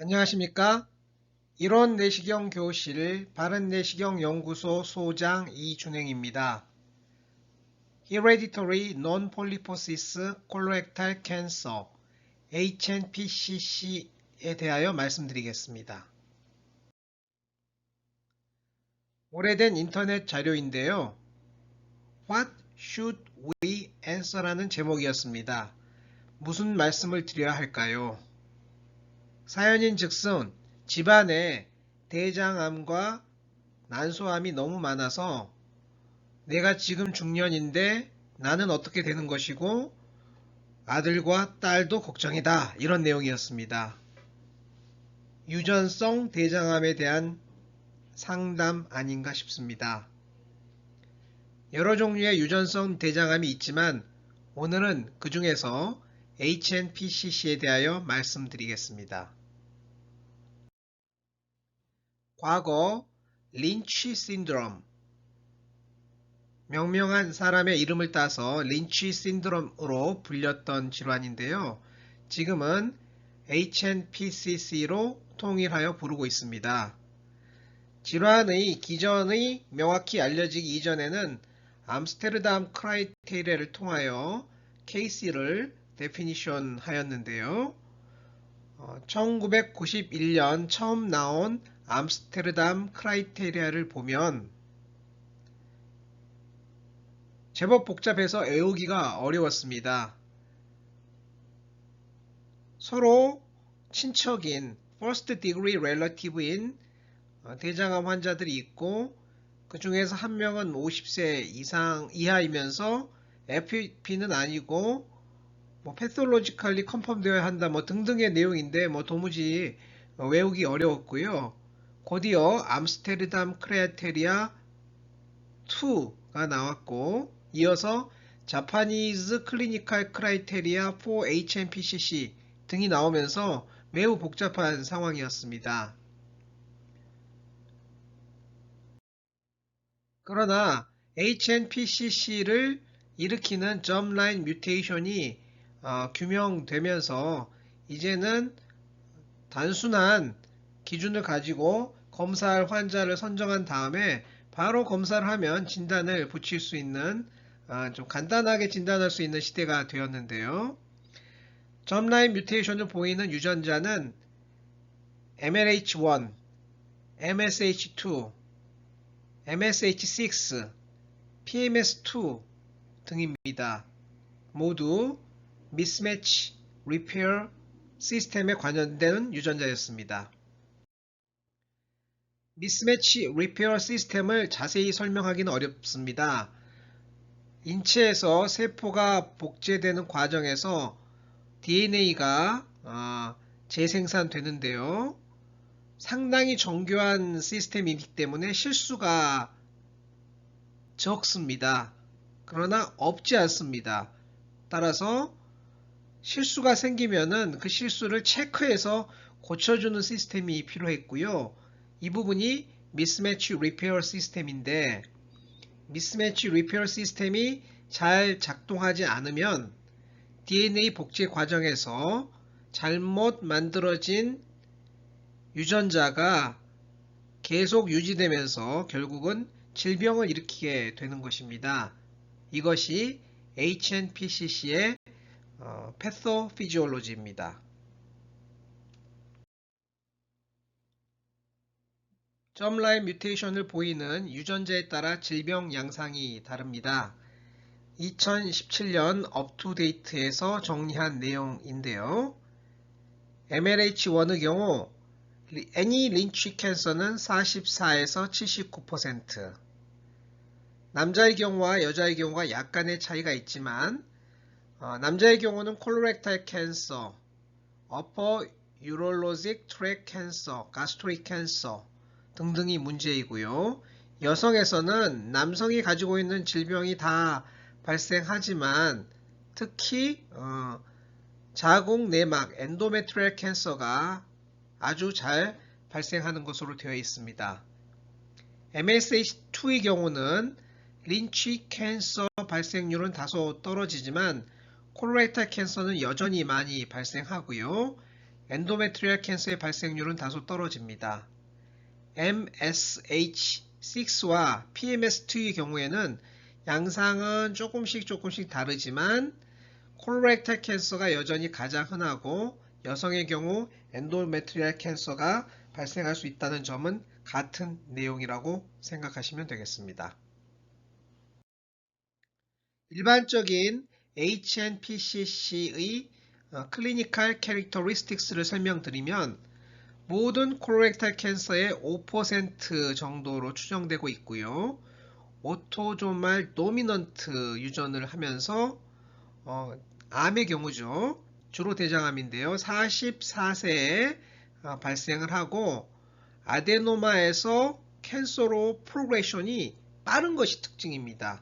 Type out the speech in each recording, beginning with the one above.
안녕하십니까? 이론 내시경 교실 바른 내시경 연구소 소장 이준행입니다. Hereditary Non-Polyposis Colorectal Cancer HNPCC에 대하여 말씀드리겠습니다. 오래된 인터넷 자료인데요. What should we answer라는 제목이었습니다. 무슨 말씀을 드려야 할까요? 사연인 즉슨 집안에 대장암과 난소암이 너무 많아서 내가 지금 중년인데 나는 어떻게 되는 것이고 아들과 딸도 걱정이다. 이런 내용이었습니다. 유전성 대장암에 대한 상담 아닌가 싶습니다. 여러 종류의 유전성 대장암이 있지만 오늘은 그 중에서 HNPCC에 대하여 말씀드리겠습니다. 과거 린치 신드롬 명명한 사람의 이름을 따서 린치 신드롬으로 불렸던 질환인데요. 지금은 HNPCC로 통일하여 부르고 있습니다. 질환의 기전의 명확히 알려지기 이전에는 암스테르담 크라이테리아를 통하여 KC를 데피니션 하였는데요. 1991년 처음 나온 암스테르담 크라이테리아를 보면 제법 복잡해서 외우기가 어려웠습니다. 서로 친척인 first degree relative인 대장암 환자들이 있고 그 중에서 한 명은 50세 이상 이하이면서 FP는 아니고 뭐 패솔로지컬리 컨펌되어야 한다 뭐 등등의 내용인데 뭐 도무지 외우기 어려웠고요. 곧이어 암스테르담 크레아테리아 2가 나왔고 이어서 자파니즈 클리니컬 크라이테리아 4 HMPCC 등이 나오면서 매우 복잡한 상황이었습니다. 그러나 HNPCC를 일으키는 점라인 뮤테이션이 어, 규명되면서 이제는 단순한 기준을 가지고 검사할 환자를 선정한 다음에 바로 검사를 하면 진단을 붙일 수 있는 어, 좀 간단하게 진단할 수 있는 시대가 되었는데요. 점라인 뮤테이션을 보이는 유전자는 MLH1, MSH2, MSH6, PMS2 등입니다. 모두 미스매치 리페어 시스템에 관련된 유전자였습니다. 미스매치 리페어 시스템을 자세히 설명하기는 어렵습니다. 인체에서 세포가 복제되는 과정에서 DNA가 어, 재생산되는데요. 상당히 정교한 시스템이기 때문에 실수가 적습니다. 그러나 없지 않습니다. 따라서 실수가 생기면은 그 실수를 체크해서 고쳐주는 시스템이 필요했고요. 이 부분이 미스매치 리페어 시스템인데 미스매치 리페어 시스템이 잘 작동하지 않으면 DNA 복제 과정에서 잘못 만들어진 유전자가 계속 유지되면서 결국은 질병을 일으키게 되는 것입니다. 이것이 HNPCC의 어, 패소피지올로지입니다. 점 라인 뮤테이션을 보이는 유전자에 따라 질병 양상이 다릅니다. 2017년 업투데이트에서 정리한 내용인데요. MLH1의 경우 애니 린치 캔서는 44에서 79% 남자의 경우와 여자의 경우가 약간의 차이가 있지만 어, 남자의 경우는 콜로렉탈 캔서, 어퍼 유롤로직 트랙 캔서, 가스트릭 캔서 등등이 문제이고요. 여성에서는 남성이 가지고 있는 질병이 다 발생하지만 특히 어, 자궁 내막 엔도메트리얼 캔서가 아주 잘 발생하는 것으로 되어 있습니다. MSH2의 경우는 린치 캔서 발생률은 다소 떨어지지만 콜레이탈 캔서는 여전히 많이 발생하고요. 엔도메트리얼 캔서의 발생률은 다소 떨어집니다. MSH6와 PMS2의 경우에는 양상은 조금씩 조금씩 다르지만 콜렉탈 캔서가 여전히 가장 흔하고 여성의 경우 엔도메트리얼 캔서가 발생할 수 있다는 점은 같은 내용이라고 생각하시면 되겠습니다. 일반적인 HNPCC의 클리니컬 캐릭터리스틱스를 설명드리면 모든 콜렉탈 캔서의 5% 정도로 추정되고 있고요. 오토조말 도미넌트 유전을 하면서 어, 암의 경우죠. 주로 대장암인데요. 44세에 어, 발생을 하고 아데노마에서 캔서로 프로그레션이 빠른 것이 특징입니다.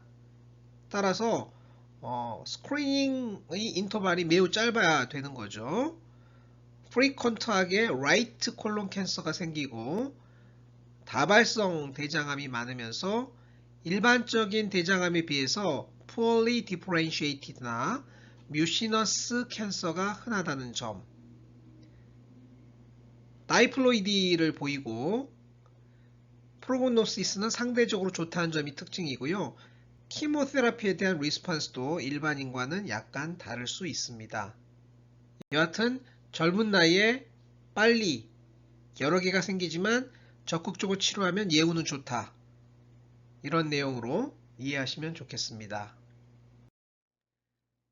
따라서 어, 스크리닝의 인터벌이 매우 짧아야 되는 거죠. 프리컨트하게 라이트 콜론 캔서가 생기고 다발성 대장암이 많으면서 일반적인 대장암에 비해서 poorly differentiated나 뮤시너스 캔서가 흔하다는 점 다이플로이디를 보이고 프로그노시스는 상대적으로 좋다는 점이 특징이고요. 키모테라피에 대한 리스폰스도 일반인과는 약간 다를 수 있습니다. 여하튼 젊은 나이에 빨리 여러 개가 생기지만 적극적으로 치료하면 예후는 좋다. 이런 내용으로 이해하시면 좋겠습니다.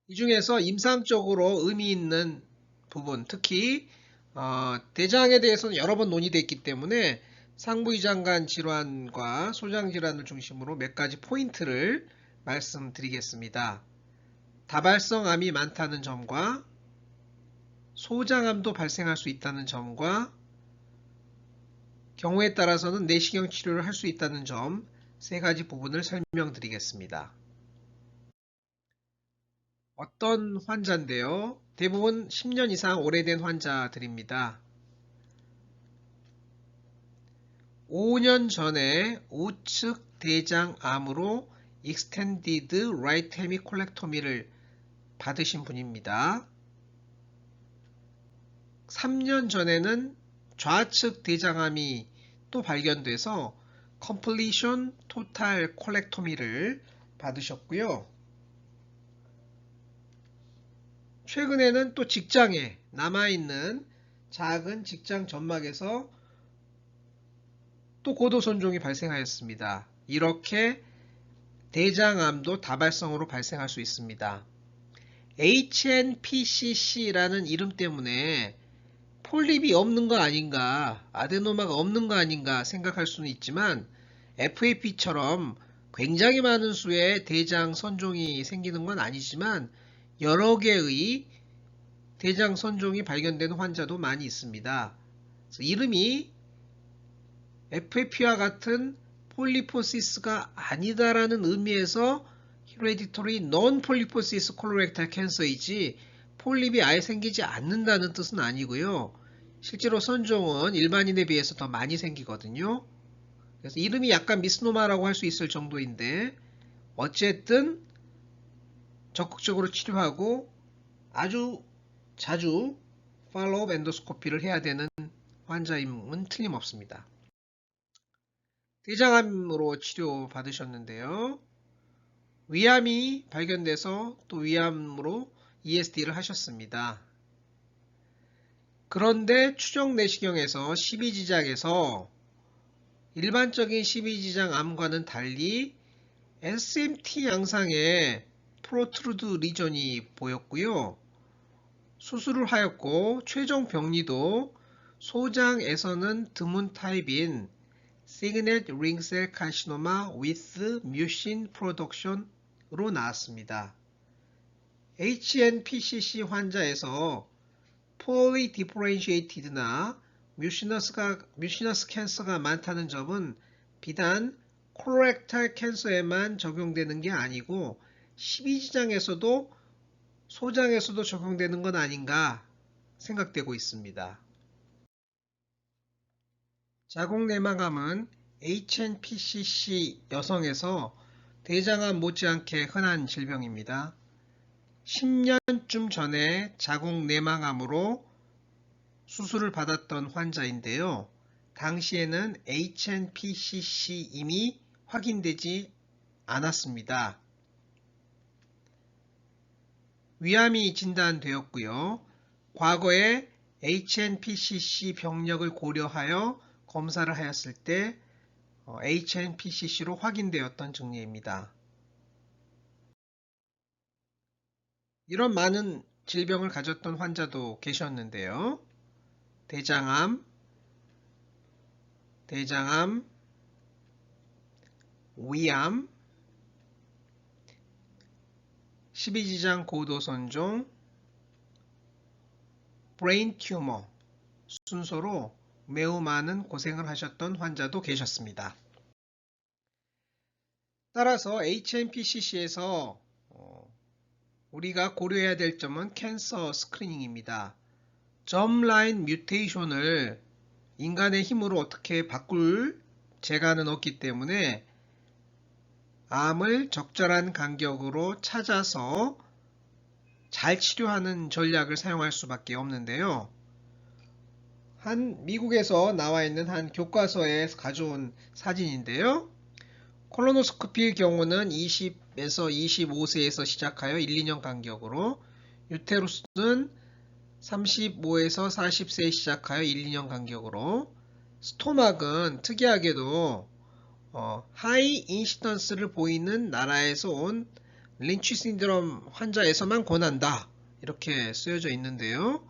이 중에서 임상적으로 의미 있는 부분, 특히 어, 대장에 대해서는 여러 번 논의되어 있기 때문에 상부위 장관 질환과 소장 질환을 중심으로 몇 가지 포인트를 말씀드리겠습니다. 다발성 암이 많다는 점과 소장암도 발생할 수 있다는 점과 경우에 따라서는 내시경 치료를 할 수 있다는 점 세 가지 부분을 설명드리겠습니다. 어떤 환자인데요? 대부분 10년 이상 오래된 환자들입니다. 5년 전에 우측 대장암으로 익스텐디드 라이트 헤미 콜렉토미를 받으신 분입니다. 3년 전에는 좌측 대장암이 또 발견돼서 컴플리션 토탈 콜렉토미를 받으셨고요. 최근에는 또 직장에 남아있는 작은 직장 점막에서 또 고도 손종이 발생하였습니다. 이렇게 대장암도 다발성으로 발생할 수 있습니다. HNPCC라는 이름 때문에 폴립이 없는 거 아닌가, 아데노마가 없는 거 아닌가 생각할 수는 있지만 FAP처럼 굉장히 많은 수의 대장 선종이 생기는 건 아니지만 여러 개의 대장 선종이 발견되는 환자도 많이 있습니다. 이름이 FAP와 같은 폴리포시스가 아니다라는 의미에서 히레디토리 non 폴리포시스 콜로렉탈 캔서이지 폴립이 아예 생기지 않는다는 뜻은 아니고요. 실제로 선종은 일반인에 비해서 더 많이 생기거든요. 그래서 이름이 약간 미스노마라고 할 수 있을 정도인데 어쨌든 적극적으로 치료하고 아주 자주 팔로우 엔도스코피를 해야 되는 환자임은 틀림없습니다. 대장암으로 치료 받으셨는데요. 위암이 발견돼서 또 위암으로 ESD를 하셨습니다. 그런데 추정 내시경에서 12지장에서 일반적인 12지장 암과는 달리 SMT 양상의 프로트루드 리전이 보였고요. 수술을 하였고 최종 병리도 소장에서는 드문 타입인 Ring Cell Carcinoma with Mucin Production으로 나왔습니다. HNPCC 환자에서 Poorly Differentiated나 뮤시너스가, 뮤시너스 캔서가 많다는 점은 비단 콜렉탈 캔서에만 적용되는 게 아니고 12지장에서도 소장에서도 적용되는 건 아닌가 생각되고 있습니다. 자궁 내막암은 HNPCC 여성에서 대장암 못지않게 흔한 질병입니다. 10년쯤 전에 자궁 내막암으로 수술을 받았던 환자인데요. 당시에는 HNPCC 이미 확인되지 않았습니다. 위암이 진단되었고요. 과거에 HNPCC 병력을 고려하여 검사를 하였을 때 HNPCC로 확인되었던 증례입니다. 이런 많은 질병을 가졌던 환자도 계셨는데요. 대장암, 대장암, 위암, 12지장 고도선종, 브레인 튜머 순서로 매우 많은 고생을 하셨던 환자도 계셨습니다. 따라서 HNPCC에서 우리가 고려해야 될 점은 캔서 스크리닝입니다. 점라인 뮤테이션을 인간의 힘으로 어떻게 바꿀 재가는 없기 때문에 암을 적절한 간격으로 찾아서 잘 치료하는 전략을 사용할 수밖에 없는데요. 한 미국에서 나와 있는 한 교과서에 가져온 사진인데요. 콜로노스코피의 경우는 20에서 25세에서 시작하여 1, 2년 간격으로 유테루스는 35에서 40세에 시작하여 1, 2년 간격으로 스토막은 특이하게도 어, 하이 인시던스를 보이는 나라에서 온 린치 신드롬 환자에서만 권한다 이렇게 쓰여져 있는데요.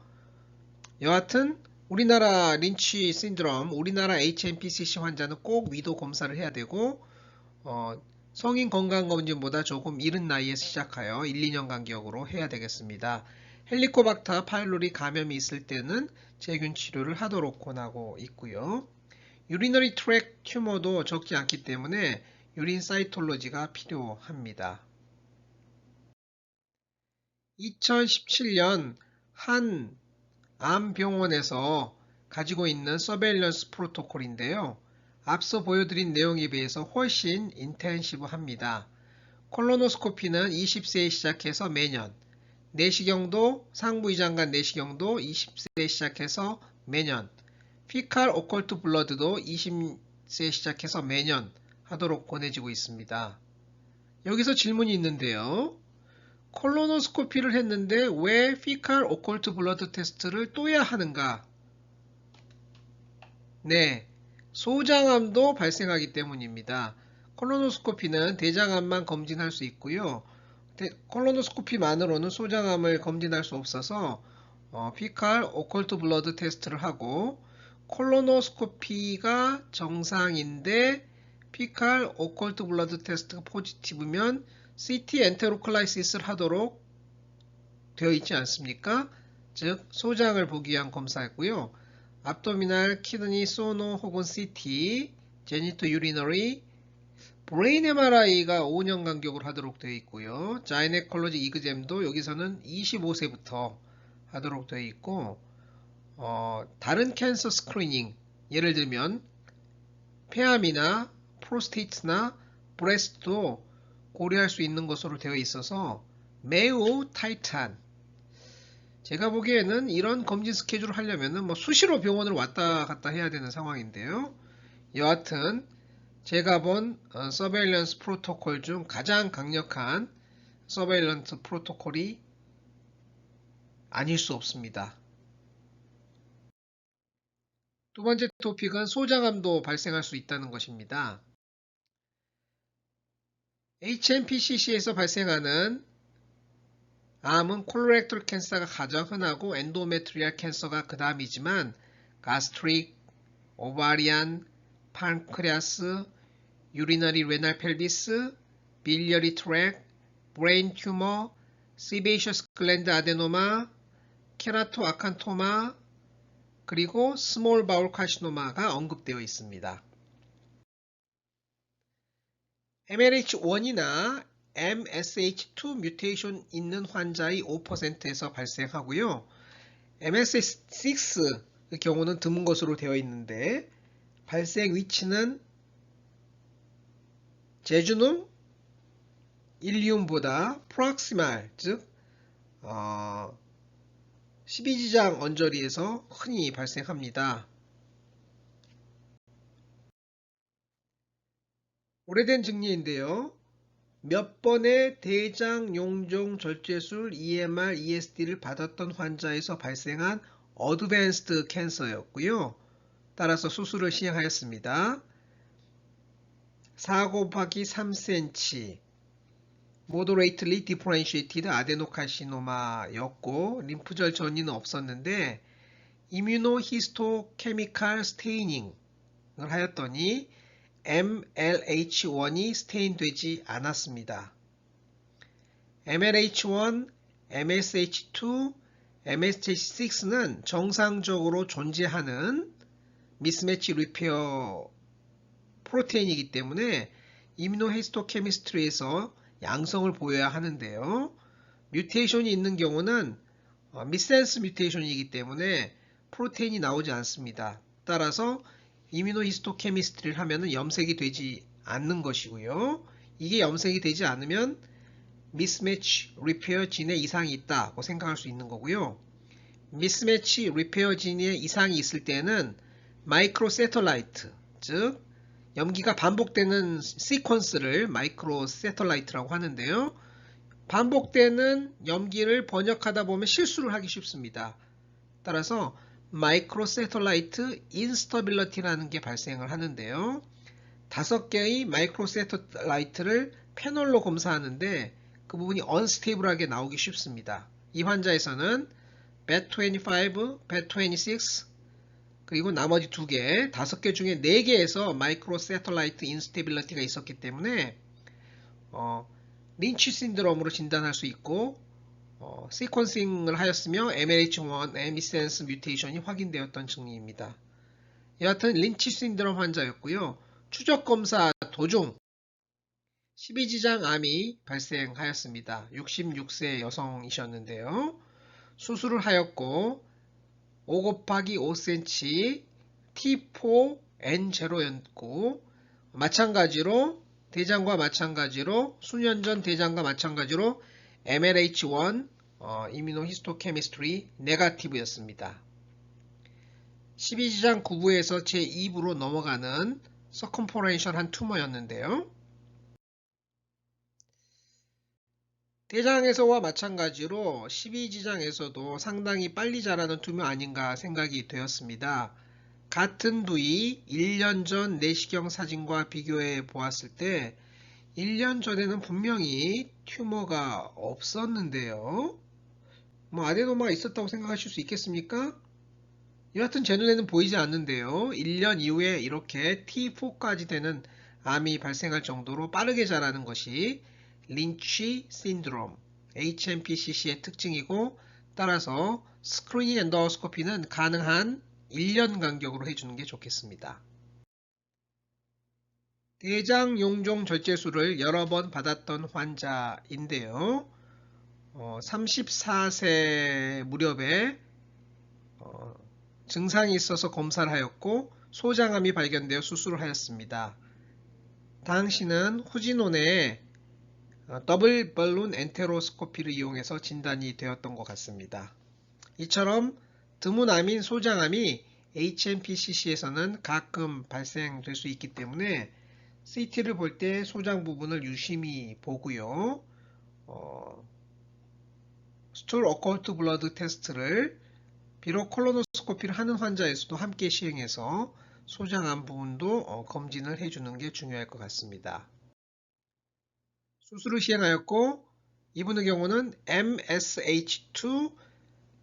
여하튼 우리나라 린치 신드롬, 우리나라 HNPCC 환자는 꼭 위도 검사를 해야 되고 어, 성인 건강검진보다 조금 이른 나이에 시작하여 1, 2년 간격으로 해야 되겠습니다. 헬리코박터 파일로리 감염이 있을 때는 제균 치료를 하도록 권하고 있고요. 유리너리 트랙 튜머도 적지 않기 때문에 유린 사이톨로지가 필요합니다. 2017년 한 암병원에서 가지고 있는 서베일런스 프로토콜인데요. 앞서 보여드린 내용에 비해서 훨씬 인텐시브합니다. 콜로노스코피는 20세에 시작해서 매년, 내시경도 상부이장간 내시경도 20세에 시작해서 매년, 피칼 오컬트 블러드도 20세 시작해서 매년 하도록 권해지고 있습니다. 여기서 질문이 있는데요. 콜로노스코피를 했는데 왜 피칼 오컬트 블러드 테스트를 또 해야 하는가? 네, 소장암도 발생하기 때문입니다. 콜로노스코피는 대장암만 검진할 수 있고요. 콜로노스코피만으로는 소장암을 검진할 수 없어서 어, 피칼 오컬트 블러드 테스트를 하고 콜로노스코피가 정상인데 피칼 오컬트 블러드 테스트가 포지티브면 CT 엔테로클라이시스를 하도록 되어 있지 않습니까? 즉 소장을 보기 위한 검사였고요. 압도미날, 키드니, 소노 혹은 CT, 제니토 유리너리, 브레인 MRI가 5년 간격으로 하도록 되어 있고요. 자이네컬로지 이그잼도 여기서는 25세부터 하도록 되어 있고 어, 다른 캔서 스크리닝 예를 들면 폐암이나 프로스테이트나 브레스트도 고려할 수 있는 것으로 되어 있어서 매우 타이트한 제가 보기에는 이런 검진 스케줄을 하려면 뭐 수시로 병원을 왔다 갔다 해야 되는 상황인데요. 여하튼 제가 본 어, 서베일런스 프로토콜 중 가장 강력한 서베일런스 프로토콜이 아닐 수 없습니다. 두 번째 토픽은 소장암도 발생할 수 있다는 것입니다. HNPCC에서 발생하는 암은 콜로렉털 캔서가 가장 흔하고 엔도메트리알 캔서가 그 다음이지만 가스트릭, 오바리안, 판크레아스, 유리너리 레날 펠비스, 빌리어리 트랙, 브레인 튜머, 시베이셔스 글랜드 아데노마, 케라토 아칸토마, 그리고 스몰 바울 카시노마가 언급되어 있습니다. MLH1이나 MSH2 뮤테이션 있는 환자의 5%에서 발생하고요. MSH6의 경우는 드문 것으로 되어 있는데 발생 위치는 제주눔 일리움보다 프락시말 즉 어, 12지장 언저리에서 흔히 발생합니다. 오래된 증리인데요. 몇 번의 대장 용종 절제술 EMR, ESD를 받았던 환자에서 발생한 어드밴스드 캔서였고요. 따라서 수술을 시행하였습니다. 4 곱하기 3cm moderately differentiated adenocarcinoma였고 림프절 전이는 없었는데 immunohistochemical staining을 하였더니 MLH1이 스테인 되지 않았습니다. MLH1, MSH2, MSH6는 정상적으로 존재하는 미스매치 리페어 프로테인이기 때문에 이뮤노히스토케미스트리에서 양성을 보여야 하는데요. 뮤테이션이 있는 경우는 어, 미센스 뮤테이션이기 때문에 프로테인이 나오지 않습니다. 따라서 이뮤노히스토케미스트리를 하면 염색이 되지 않는 것이고요. 이게 염색이 되지 않으면 미스매치 리페어 진에 이상이 있다고 생각할 수 있는 거고요. 미스매치 리페어 진에 이상이 있을 때는 마이크로 세터라이트, 즉 염기가 반복되는 시퀀스를 마이크로 세터라이트라고 하는데요. 반복되는 염기를 번역하다 보면 실수를 하기 쉽습니다. 따라서 마이크로 세터라이트 인스터빌러티라는 게 발생을 하는데요. 다섯 개의 마이크로 세터라이트를 패널로 검사하는데 그 부분이 언스테이블하게 나오기 쉽습니다. 이 환자에서는 BET25, BET26 그리고 나머지 두 개, 다섯 개 중에 네 개에서 마이크로 세터라이트 인스테빌러티가 있었기 때문에 어, 린치 신드롬으로 진단할 수 있고 어, 시퀀싱을 하였으며 MLH1 에미센스 뮤테이션이 확인되었던 증리입니다. 여하튼 린치 신드롬 환자였고요. 추적 검사 도중 12지장 암이 발생하였습니다. 66세 여성이셨는데요. 수술을 하였고 5 곱하기 5cm T4N0였고 마찬가지로 대장과 마찬가지로 수년 전 대장과 마찬가지로 MLH1 어, 이뮤노히스토케미스트리 네가티브였습니다. 12지장 구부에서 제2부로 넘어가는 서컴포렌셜한 투머였는데요. 대장에서와 마찬가지로 12지장에서도 상당히 빨리 자라는 투명 아닌가 생각이 되었습니다. 같은 부위 1년 전 내시경 사진과 비교해 보았을 때 1년 전에는 분명히 튜머가 없었는데요. 뭐 아데노마가 있었다고 생각하실 수 있겠습니까? 여하튼 제 눈에는 보이지 않는데요. 1년 이후에 이렇게 T4까지 되는 암이 발생할 정도로 빠르게 자라는 것이 린치 신드롬, HMPCC의 특징이고 따라서 스크리닝 엔더스코피는 가능한 1년 간격으로 해주는 게 좋겠습니다. 대장 용종 절제술을 여러 번 받았던 환자인데요. 어, 34세 무렵에 어, 증상이 있어서 검사를 하였고 소장암이 발견되어 수술을 하였습니다. 당시는 후진원에 어, 더블 벌룬 엔테로스코피를 이용해서 진단이 되었던 것 같습니다. 이처럼 드문암인 소장암이 HMPCC에서는 가끔 발생될 수 있기 때문에 CT를 볼 때 소장 부분을 유심히 보고요. 어, 스톨 어컬트 블러드 테스트를 비록 콜로노스코피를 하는 환자에서도 함께 시행해서 소장암 부분도 어, 검진을 해주는 게 중요할 것 같습니다. 수술을 시행하였고 이분의 경우는 MSH2,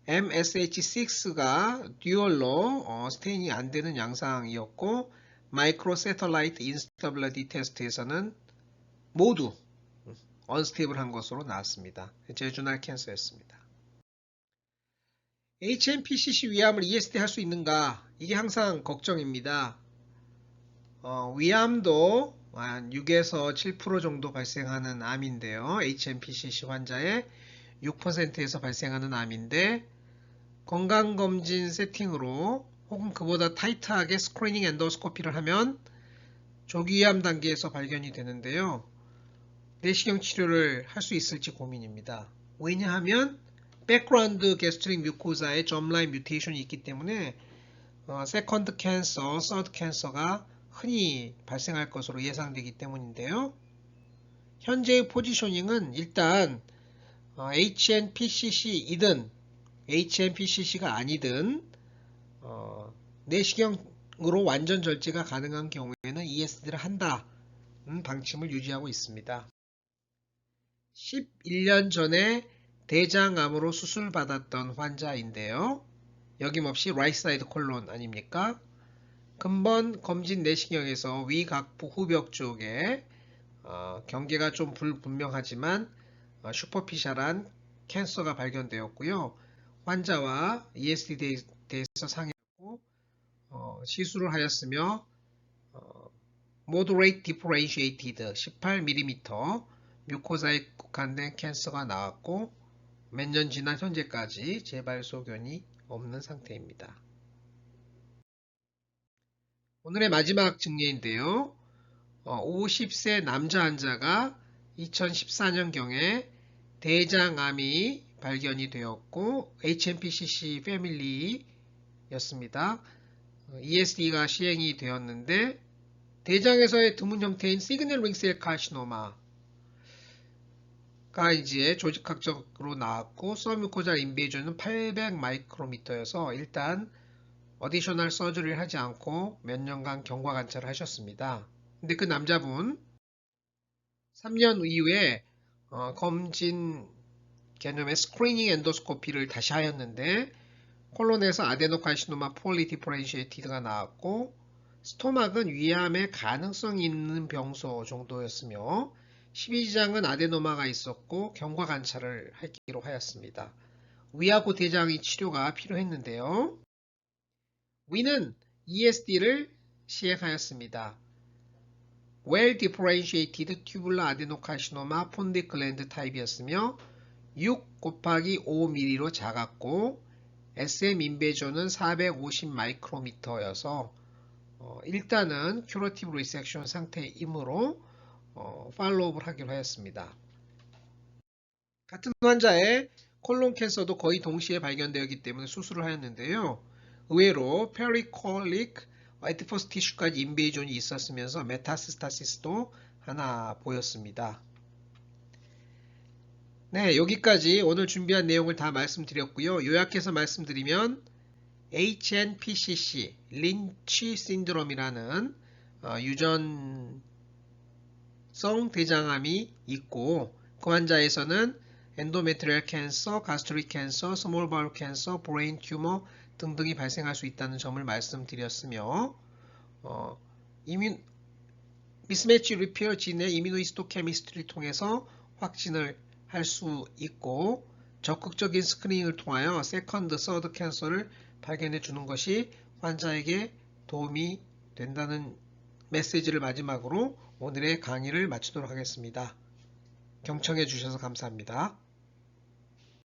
MSH6가 듀얼로 어, 스테인이 안 되는 양상이었고 마이크로 세터라이트 인스터블리티 테스트에서는 모두 언스테이블한 것으로 나왔습니다. 제주날 캔서였습니다. HMPCC 위암을 ESD 할 수 있는가? 이게 항상 걱정입니다. 어, 위암도 한 6에서 7% 정도 발생하는 암인데요. HMPCC 환자의 6%에서 발생하는 암인데 건강검진 세팅으로 혹은 그보다 타이트하게 스크리닝 엔도스코피를 하면 조기암 단계에서 발견이 되는데요. 내시경 치료를 할 수 있을지 고민입니다. 왜냐하면 백그라운드 게스트릭 뮤코자에 점라인 뮤테이션이 있기 때문에 어, 세컨드 캔서, 서드 캔서가 흔히 발생할 것으로 예상되기 때문인데요. 현재의 포지셔닝은 일단 어, HNPCC이든 HNPCC가 아니든 어, 내시경으로 완전 절제가 가능한 경우에는 ESD를 한다는 방침을 유지하고 있습니다. 11년 전에 대장암으로 수술받았던 환자인데요. 여김없이 라이트 사이드 콜론 아닙니까? 근본 검진 내시경에서 위각부 후벽 쪽에 어, 경계가 좀 불분명하지만 어, 슈퍼피셜한 캔서가 발견되었고요. 환자와 ESD에 대해서 어, 시술을 하였으며 어, moderate differentiated 18mm 뮤코사에 국한된 캔서가 나왔고 몇 년 지난 현재까지 재발 소견이 없는 상태입니다. 오늘의 마지막 증례인데요. 50세 남자 환자가 2014년경에 대장암이 발견이 되었고 HMPCC 패밀리였습니다. ESD가 시행이 되었는데 대장에서의 드문 형태인 시그널 링셀 카시노마 가 이제 조직학적으로 나왔고 서뮤코잘 인베이전은 800 마이크로미터여서 일단 어디셔널 서저리를 하지 않고 몇 년간 경과 관찰을 하셨습니다. 근데 그 남자분 3년 이후에 어, 검진 개념의 스크리닝 엔도스코피를 다시 하였는데 콜론에서 아데노카시노마 폴리 디퍼렌시에이티드가 나왔고 스토막은 위암의 가능성 있는 병소 정도였으며 12지장은 아데노마가 있었고 경과 관찰을 하기로 하였습니다. 위하고 대장의 치료가 필요했는데요. 위는 ESD를 시행하였습니다. Well differentiated tubular adenocarcinoma 폰데클랜드 타입이었으며 6 곱하기 5mm로 작았고 SM 인베존은 450 마이크로미터여서 어, 일단은 큐러티브 리섹션 상태이므로 어, 팔로우업을 하기로 하였습니다. 같은 환자의 콜론 캔서도 거의 동시에 발견되었기 때문에 수술을 하였는데요. 의외로 페리콜릭 에티퍼스 티슈까지 인베이존이 있었으면서 메타스타시스도 하나 보였습니다. 네, 여기까지 오늘 준비한 내용을 다 말씀드렸고요. 요약해서 말씀드리면 HNPCC, 린치 신드롬이라는 어, 유전 성 대장암이 있고 그 환자에서는 엔도메트리얼 캔서, 가스트릭 캔서, 스몰 바울 캔서, 브레인 튜머 등등이 발생할 수 있다는 점을 말씀드렸으며 어, 이민, 미스매치 리페어 진의 이미노히스토케미스트리를 통해서 확진을 할 수 있고 적극적인 스크리닝을 통하여 세컨드, 서드 캔서를 발견해 주는 것이 환자에게 도움이 된다는 메시지를 마지막으로 오늘의 강의를 마치도록 하겠습니다. 경청해 주셔서 감사합니다.